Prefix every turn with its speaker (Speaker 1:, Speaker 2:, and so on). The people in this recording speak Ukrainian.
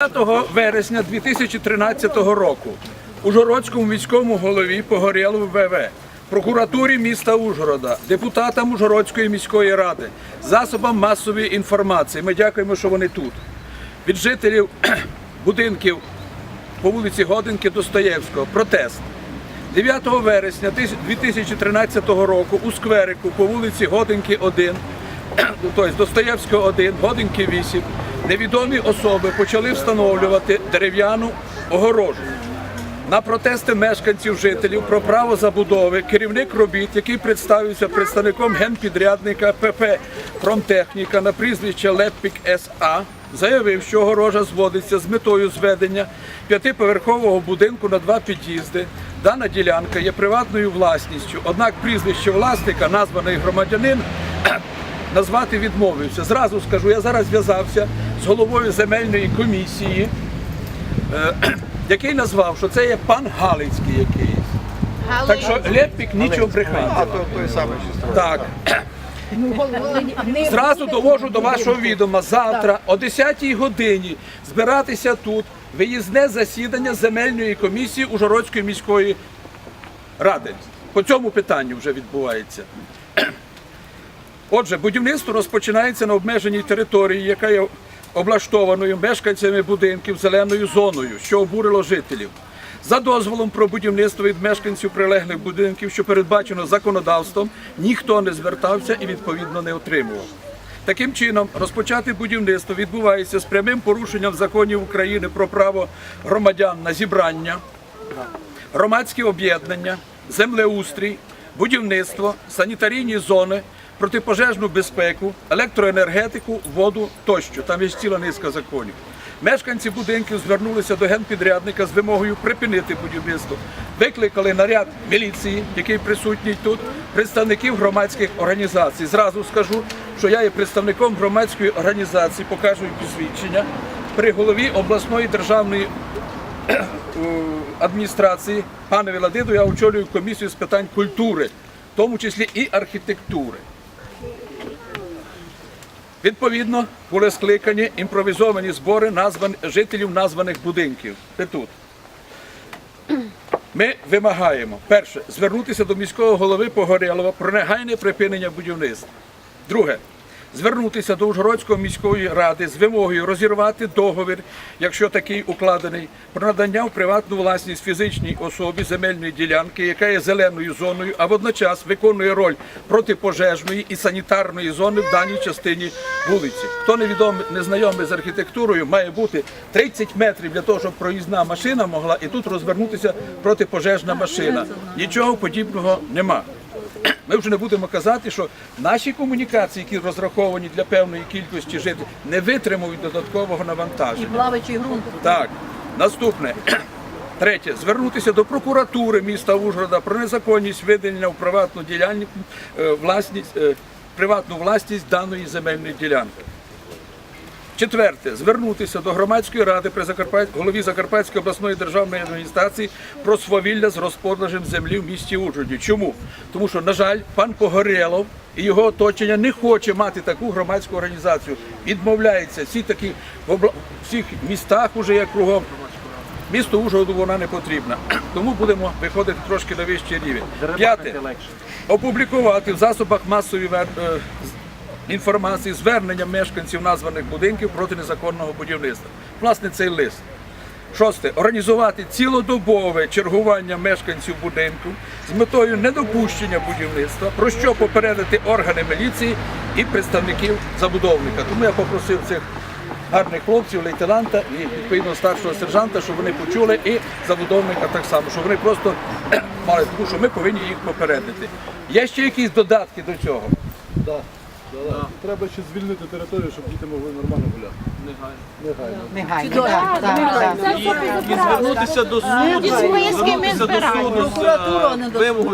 Speaker 1: 5 вересня 2013 року Ужгородському міському голові Погорєлову ВВ, прокуратурі міста Ужгорода, депутатам Ужгородської міської ради, засобам масової інформації. Ми дякуємо, що вони тут. Від жителів будинків по вулиці Годинки Достоєвського. Протест. 9 вересня 2013 року у скверику по вулиці Годинки 1, тобто Достоєвського 1, Годинки 8, невідомі особи почали встановлювати дерев'яну огорожу. На протести мешканців жителів про право забудови керівник робіт, який представився представником генпідрядника ПП Промтехніка на прізвище Леппік СА, заявив, що огорожа зводиться з метою зведення п'ятиповерхового будинку на два під'їзди. Дана ділянка є приватною власністю, однак прізвище власника, названий громадянин, назвати відмовився. Зразу скажу, я зараз зв'язався з головою земельної комісії, е, який назвав, що це є пан Галицький якийсь. Так що Леппік нічого брехати.
Speaker 2: А то той самий
Speaker 1: Так. Зразу довожу до вашого відома. Завтра о 10-й годині збиратися тут виїзне засідання земельної комісії Ужгородської міської ради. По цьому питанню вже відбувається. Отже, будівництво розпочинається на обмеженій території, яка є облаштованою мешканцями будинків зеленою зоною, що обурило жителів. За дозволом про будівництво від мешканців прилеглих будинків, що передбачено законодавством, ніхто не звертався і відповідно не отримував. Таким чином, розпочати будівництво відбувається з прямим порушенням законів України про право громадян на зібрання, громадські об'єднання, землеустрій, будівництво, санітарійні зони, протипожежну безпеку, електроенергетику, воду тощо. Там є ціла низка законів. Мешканці будинків звернулися до генпідрядника з вимогою припинити будівництво. Викликали наряд міліції, який присутній тут, представників громадських організацій. Зразу скажу, що я є представником громадської організації, покажу посвідчення при голові обласної державної адміністрації пане Віладиду, я очолюю комісію з питань культури, в тому числі і архітектури. Відповідно, були скликані імпровізовані збори назван... жителів названих будинків. Це тут. Ми вимагаємо, перше, звернутися до міського голови Погорєлова про негайне припинення будівництва. Друге, звернутися до Ужгородської міської ради з вимогою розірвати договір, якщо такий укладений, про надання в приватну власність фізичній особі земельної ділянки, яка є зеленою зоною, а водночас виконує роль протипожежної і санітарної зони в даній частині вулиці. Хто невідомий, не знайомий з архітектурою, має бути 30 метрів для того, щоб проїзна машина могла і тут розвернутися протипожежна машина. Нічого подібного нема. Ми вже не будемо казати, що наші комунікації, які розраховані для певної кількості жителів, не витримують додаткового навантаження.
Speaker 3: І плавачий ґрунт.
Speaker 1: Так, наступне. Третє. Звернутися до прокуратури міста Ужгорода про незаконність виділення в приватну ділянку е, власність, е, приватну власність даної земельної ділянки. Четверте, звернутися до громадської ради при Закарпат... голові Закарпатської обласної державної адміністрації про свавілля з розпродажем землі в місті Ужгороді. Чому? Тому що, на жаль, пан Погорєлов і його оточення не хоче мати таку громадську організацію. Відмовляється всі такі в обла... всіх містах уже як кругом. Місту Ужгороду вона не потрібна. Тому будемо виходити трошки на вищий рівень. П'яте. Опублікувати в засобах масової е, інформації звернення мешканців названих будинків проти незаконного будівництва. Власне, цей лист. Шосте. Організувати цілодобове чергування мешканців будинку з метою недопущення будівництва, про що попередити органи міліції і представників забудовника. Тому я попросив цих гарних хлопців, лейтенанта і відповідно старшого сержанта, щоб вони почули, і забудовника так само, щоб вони просто мали, тому що ми повинні їх попередити. Є ще якісь додатки до цього?
Speaker 4: Треба ще звільнити територію, щоб діти могли нормально гуляти.
Speaker 3: Негайно. Так, так, так.
Speaker 5: і звернутися до суду,
Speaker 3: ми
Speaker 5: звернутися до
Speaker 3: збираємо.
Speaker 5: суду з
Speaker 3: не
Speaker 5: е,
Speaker 3: до
Speaker 5: вимогою